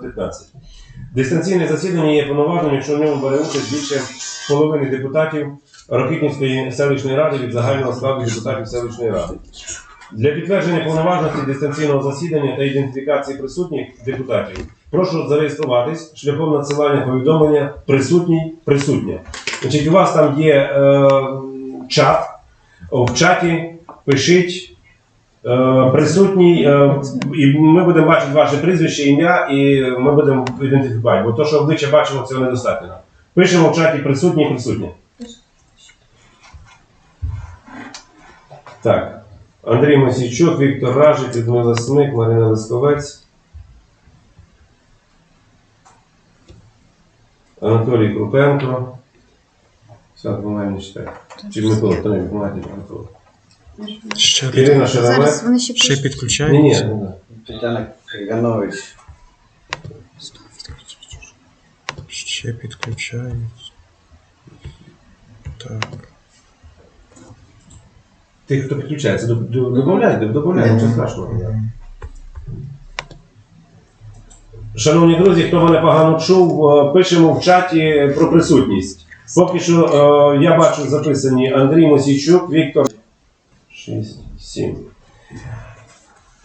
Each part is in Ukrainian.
15. Дистанційне засідання є повноважним, якщо в ньому бере участь більше половини депутатів Рокитнівської селищної ради від загального складу депутатів селищної ради. Для підтвердження повноважності дистанційного засідання та ідентифікації присутніх депутатів прошу зареєструватись шляхом надсилання повідомлення присутній присутня. Значить, у вас там є е, чат. В чаті пишіть присутній, е, і ми будемо бачити ваше прізвище, ім'я, і ми будемо ідентифікувати. Бо то, що обличчя бачимо, цього недостатньо. Пишемо в чаті присутній, присутні. Так. Андрій Мосійчук, Віктор Ражик, Людмила Смик, Марина Лисковець. Анатолій Крупенко. Все, не читаю. Чи Микола, то не помагайте, Микола. Ще, під... Ірина Зараз Шеремет. вони ще ще пишуть. Ні, ні, підключаються. ні. Тетяна Каганович. Ще підключаються. Так. Тих, хто підключається, до- до- додавляйте, додавляйте, нічого страшного. Шановні друзі, хто мене погано чув, е, пишемо в чаті про присутність. Поки що е, я бачу записані Андрій Мосійчук, Віктор. 6, 7.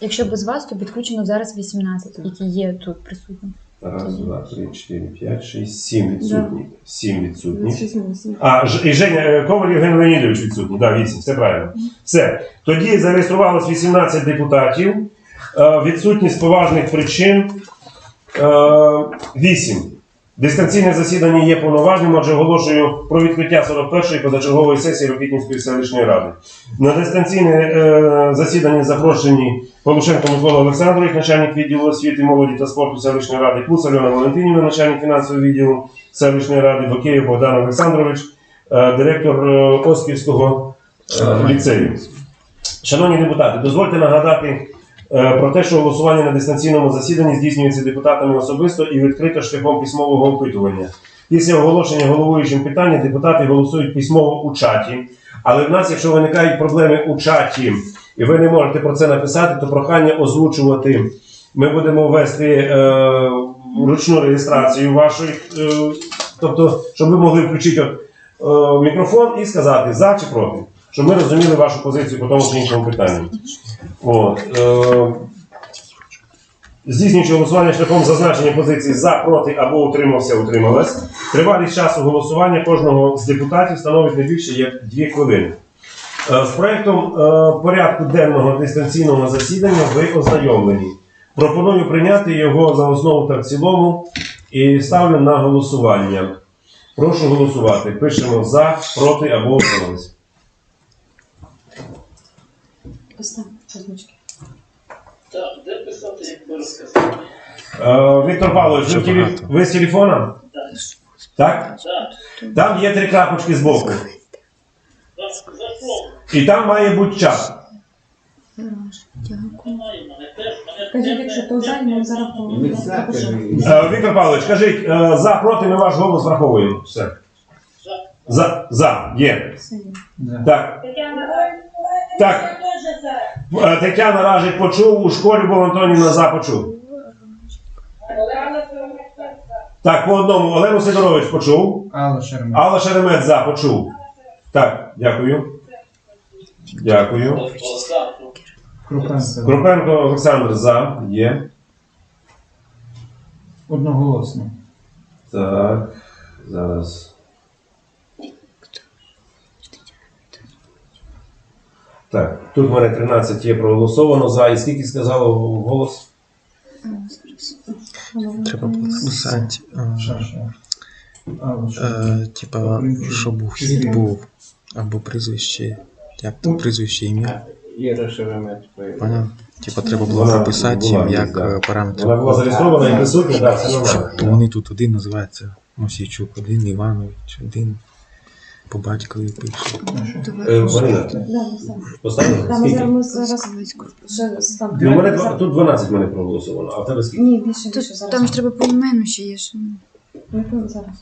Якщо без вас, то підключено зараз 18, які є тут присутні. Раз, два, три, чотири, п'ять, шість, сім відсутні. Сім відсутні. відсутні. А, Ж- і Женя е, Коваль Євген Леонідович відсутній. Да, 8, все правильно. Все. Тоді зареєструвалось 18 депутатів. Е, Відсутні поважних причин е, 8. Дистанційне засідання є повноважним, отже, оголошую про відкриття 41-ї позачергової сесії Рокітнівської селищної ради. На дистанційне е, засідання запрошені Полушенко Микола Олександрович, начальник відділу освіти, молоді та спорту селищної ради, Куц Альона Валентинівна, начальник фінансового відділу селищної ради, Бакеєв Богдан Олександрович, е, директор е, Осківського е, ліцею. Шановні депутати, дозвольте нагадати про те, що голосування на дистанційному засіданні здійснюється депутатами особисто і відкрито шляхом письмового опитування. Після оголошення головуючим питання депутати голосують письмово у чаті. Але в нас, якщо виникають проблеми у чаті, і ви не можете про це написати, то прохання озвучувати. Ми будемо вести е, ручну реєстрацію вашої, е, тобто, щоб ви могли включити е, мікрофон і сказати за чи проти, щоб ми розуміли вашу позицію по тому чи іншому питанню. От, е, здійснюючи голосування шляхом зазначення позиції за, проти або утримався, утрималась. Тривалість часу голосування кожного з депутатів становить не більше як 2 хвилини. Е, З проектом е, порядку денного дистанційного засідання ви ознайомлені. Пропоную прийняти його за основу та в цілому і ставлю на голосування. Прошу голосувати. Пишемо за, проти або утримались. Остав озвучки. Так, де писати, як ви розказали? Е, Віктор Павлович, ви, в теле- ви з телефона? Так? Так, Там є три крапочки збоку. за, за слово. І там має бути чат. Немає мене теж, мене Кажіть, якщо то зараз Не по- Е, Віктор Павлович, кажіть, е, за, проти, ми ваш голос враховуємо. Все. За, за, є. Є. Так. Так. Е, Тетяна Ражик почув, у школі був Антонівна за почув. Так, по одному. Олену Сидорович почув. Алла Шерман. Алла Шеремет за почув. Так, дякую. Дякую. Крупенко. Крупенко Олександр за. Є. Одноголосно. Так. Зараз. Так, тут в мене 13 є проголосовано за. І скільки сказало голос? Треба писати. е, типа, щоб вхід був або прізвище, як то прізвище ім'я. Іра Типа треба було Вона написати їм як е, параметр. Вона була зареєстрована і присутня, так, все нормально. Вони тут один називається Мосійчук, один Іванович, один по батькові пише. Е, Олександр. поставили? Скільки? Ну, мене два- тут 12 мене проголосовано, а в тебе скільки? Ні, більше, Тут, більше зараз. там ж треба по імену ще є. Ми тут зараз.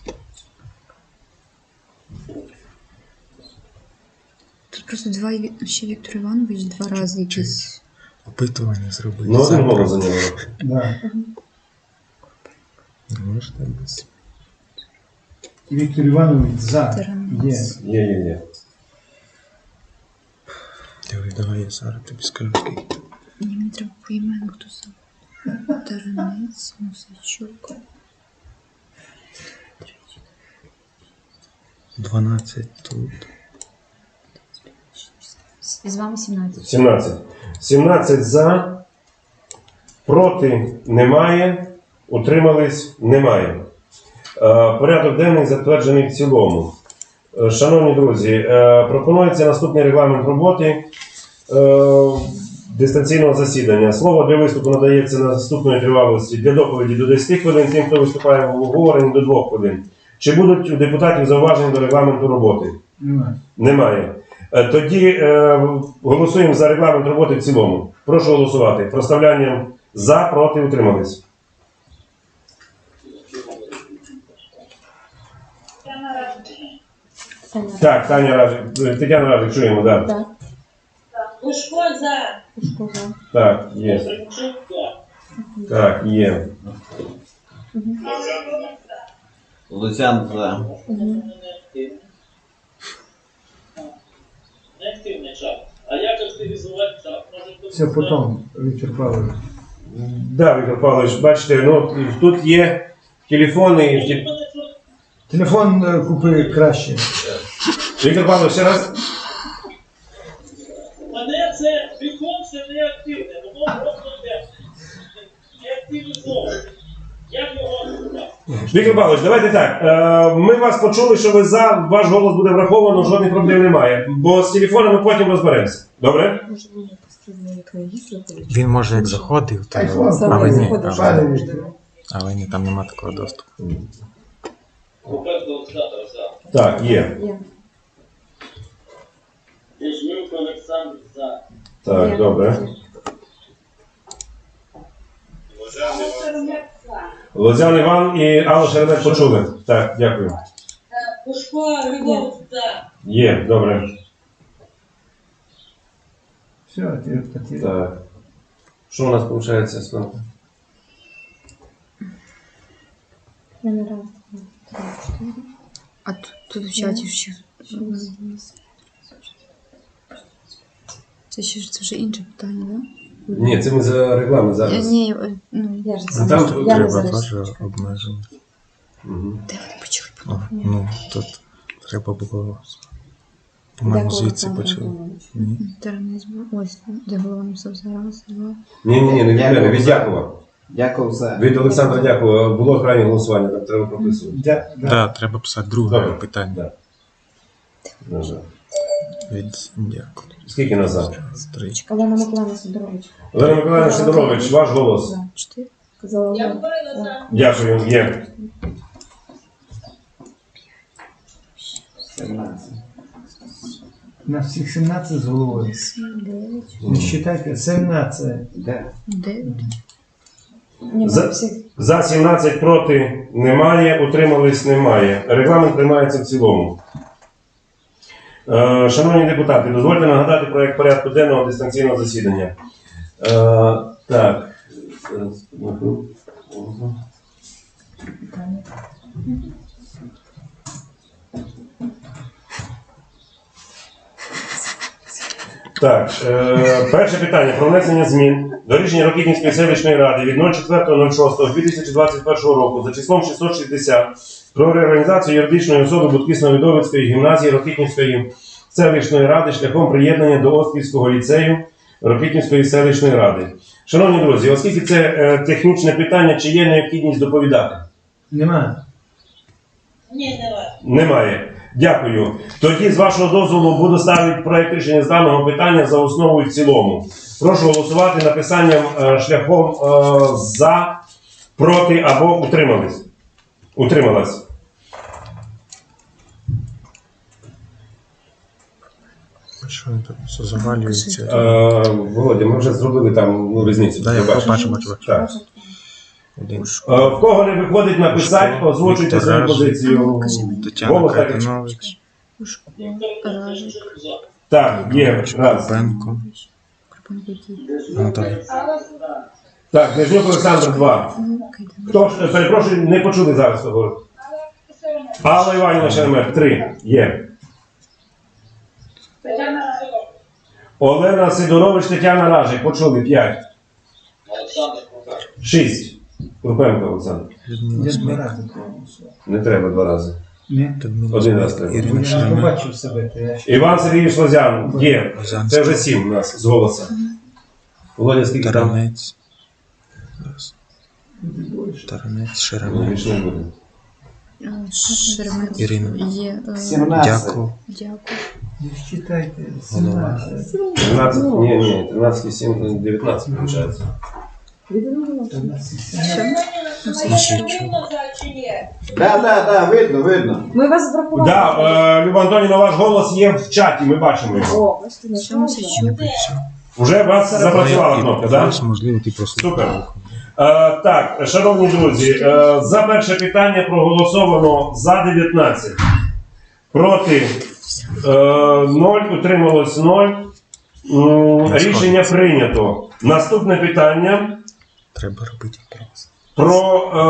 Тут просто два ще Віктор Іванович два рази якісь. Опитування зробити. Ну, один голос. Да. Не може так бути. Віктор Іванович за. Є. Є, є, є. Давай, давай, я зараз тобі скажу, скільки. Ні, мені треба по імену, хто сам. Таранець, Мусичук. 12 тут. І з вами 17. 17. 17 за. Проти немає. Утримались немає. Е, Порядок денний затверджений в цілому. Е, Шановні друзі, е, пропонується наступний регламент роботи дистанційного засідання. Слово для виступу надається на наступної тривалості для доповіді до 10 хвилин, тим, хто виступає в обговоренні до 2 хвилин. Чи будуть у депутатів зауваження до регламенту роботи? Немає. Немає. Тоді е, голосуємо за регламент роботи в цілому. Прошу голосувати. Проставлянням за, проти, утримались. Так, Таня Ражик, Тетяна Ражик, чуємо, так. Так. Пушко за. Пушко за. Так, є. Гринчук за. Так, є. Луцян за. Неактивний час. А як активізувати час? Може, Це потім, Віктор Павлович. Да, Віктор Павлович, бачите, ну тут є телефони. і ті- Телефон е, купи краще. Віктор Павлович, ще раз. Мене це віконце неактивне, воно просто йде. Неактивізоване. Як його? Віктор Павлович, давайте так. Е, ми вас почули, що ви за, ваш голос буде враховано, жодних проблем немає. Бо з телефонами потім розберемося. Добре? Він може як заходив, то... Айфон, але ні, заходив. але, але ні, там нема такого доступу. Так, є. Є. Єжнюк за. Так, добре. Лозян Іван і Алла Шеремет почули. Так, дякую. Пушко Григорій за. Є, добре. Все, ти такі. Так. Що у нас виходить, чотири. А тут, тут в чаті ще. Це ще ж- це вже інше питання, так? Ні, це ми за Да? зараз. Ні, е, ну, Я ж Ну, там зараз. тут Я не зараз. теж обмеження. Мгм. де вони почали? О, ну, тут треба було. По-моєму, звідси почали. Ні. Таранець був. Ось, де голова написав зараз. Ні, ні, ні, не мене, від Якова. Дякую за. Від Олександра Дякова було крайнє голосування, там треба прописувати. Да, да. Так, треба писати друге Добре. питання. Да. Від дякую. Скільки назад? Три. Олена Миколаївна Сидорович. Олена Миколаївна Сидорович, ваш голос. За. Чотири. Казала Я Олена. вбила за. Дякую, є. 17. На всіх 17 з головою. Сім, дев'ять. Не вважайте, 17. Де? Дев'ять. Ні, За-. За 17 проти немає, утримались немає. Регламент приймається в цілому. Е, Шановні депутати, дозвольте нагадати проєкт порядку денного дистанційного засідання. Е, Так. Так, е, перше питання про внесення змін до рішення Рокітнівської селищної ради від 04.06.2021 року за числом 660 про реорганізацію юридичної особи Будкисно-Видовицької гімназії Рокітнівської селищної ради шляхом приєднання до Острівського ліцею Рокітнівської селищної ради. Шановні друзі, оскільки це е, технічне питання, чи є необхідність доповідати? Нема. Ні, немає. Немає. Дякую. Тоді, з вашого дозволу, буду ставити проект рішення з даного питання за основу і в цілому. Прошу голосувати написанням е, шляхом е, за, проти або утримались. Утрималась. Що він тут все завалюється? Е, Володя, ми вже зробили там ну, різницю. Да, я бачу, бачу. Так. Один. Е, В кого не виходить написати, озвучуйте Віктор свою Раш. позицію. Тетяна Голос так і- Капінович, Ражик. Так, є. Раз. Бенко? Антон. Так, Нижнюк Олександр 2. Хто ж, е, перепрошую, не почули зараз говорить. Алла Іванівна Шеремет 3. Є. Тетяна Олена Сидорович, Тетяна Ражик. Почули 5. Олександр Кухар. 6. Крупенко Олександр. Не треба два рази. Один раз треба. Іван Сергійович Лозян. Є. Це вже 7 у нас з голоса. Володя, скільки там? Таранець. Раз. Таранець, Шеремет, не Ірина. е, 17. Дякую, Дякую. Не считайте. Голова. 17. 13, ні, ні, 13, 7, 19 виходить. Мосійчук, Да, да, да, видно, видно. Ми вас врахували. Да, е, Люба Антонівна, ваш голос є в чаті, ми бачимо його. О, бачите, не Що Мосійчук? Вже у вас запрацювала кнопка, так? Можливо, ти прослухав. Супер. Е, так, шановні друзі, е, за перше питання проголосовано за 19. Проти е, 0, утрималось 0. М, Рішення прийнято. Наступне питання Треба робити просто. про е,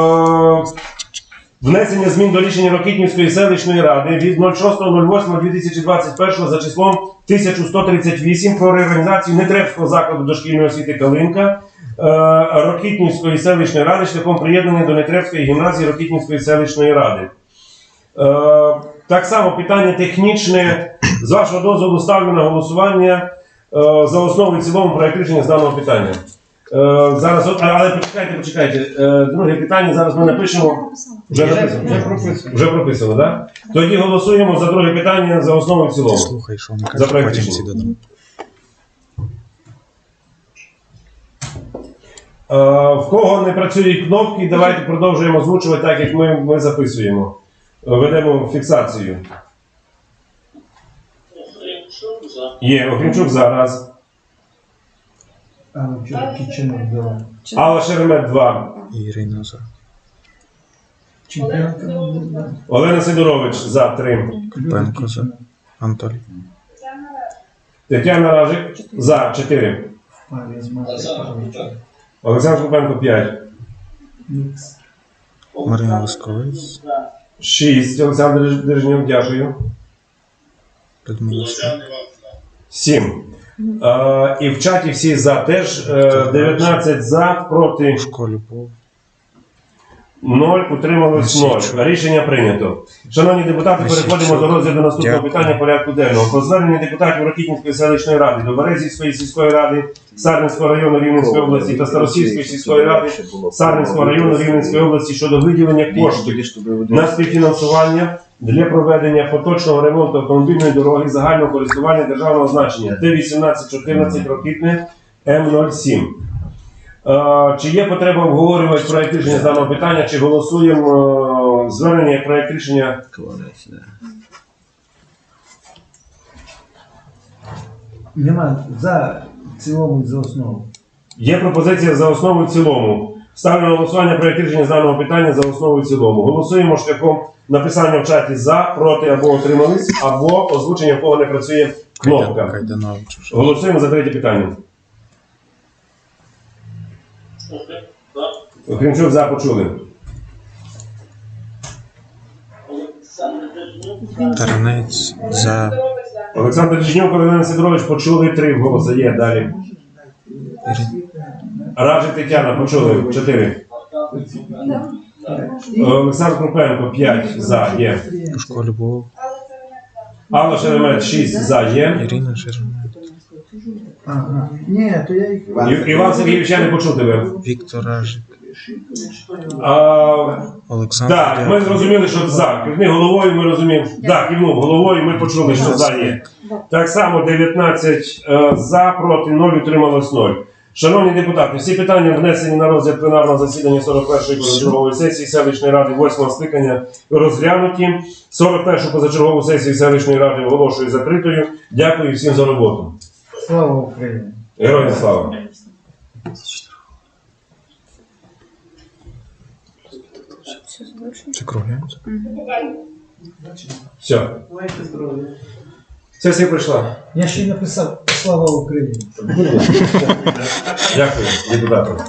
внесення змін до рішення Рокітнівської селищної ради від 06.08.2021 за числом 1138 про реорганізацію Нетребського закладу дошкільної освіти Калинка е, Рокітнівської селищної ради шляхом приєднання до Нетребської гімназії Рокітнівської селищної ради. Е, так само питання технічне. З вашого дозволу ставлю на голосування е, за основу і цілому проект рішення з даного питання. Е, зараз, от- але почекайте, почекайте. Е, друге питання зараз ми напишемо. Вже написано. Вже прописано. Вже прописано, так? Тоді голосуємо за друге питання за основу і в цілому. Слухай, що вони За кажуть, проект потім рішення. всі додамо. Е, в кого не працюють кнопки, давайте продовжуємо озвучувати так, як ми, ми записуємо. Е, Ведемо фіксацію. Охрімчук за. Є, Охрімчук зараз. Алла Шеремет 2. Ірина за. Чемпіонка. Олена Сидорович за 3. Пенко за. Анатолій. Тетяна Ражик за 4. Парі з Маркою Олександр Олександр Купенко 5. Мікс. Марина Лисковець. 6. Олександр Держнюк, дякую. Людмила 7. Е, і в чаті всі за теж. Е, 19 за, проти школі Любов. 0, утрималось 0. Рішення прийнято. Шановні депутати, переходимо до розгляду наступного питання порядку денного. Про звернення депутатів Рокітнівської селищної ради до Березівської сільської ради, Сарненського району Рівненської області та Старосільської сільської ради Сарненського району Рівненської області щодо виділення коштів на співфінансування для проведення поточного ремонту автомобільної дороги загального користування державного значення Т-1814 Рокітне М07. Е, Чи є потреба обговорювати проект рішення з даного питання, чи голосуємо е, звернення як проект рішення? Нема за в цілому і за основу. Є пропозиція за основу і в цілому. Ставлю на голосування проект рішення з даного питання за основу і в цілому. Голосуємо шляхом написання в чаті за, проти або отримались, або озвучення, в кого не працює кнопка. Голосуємо за третє питання. Охрім. За. Почули. Держнюк. За. Олександр Жнюк, Олена Сидорович почули три голоси. Є далі. Ірина. Тетяна почули чотири. Олександр Крупенко 5 за є. Шко Любов. Алла Шеремет 6 за є. Ірина Шеремет. Ага. Ні, то я їх. Іван Сергійович, я не почув тебе. Віктор Ражик. А, Олександр так, ми зрозуміли, що за. Кивни головою, ми розуміємо. Так, кивнув головою, ми почули, що за є. Так само 19 е, за, проти 0, утрималось 0. Шановні депутати, всі питання внесені на розгляд пленарного засідання 41-ї позачергової сесії селищної ради 8 скликання розглянуті. 41-ю позачергову сесію селищної ради оголошую закритою. Дякую всім за роботу. Слава Україні! Героям слава! Закругляємося. Все. Сесія прийшла. Я ще й написав Слава Україні. Дякую, депутати.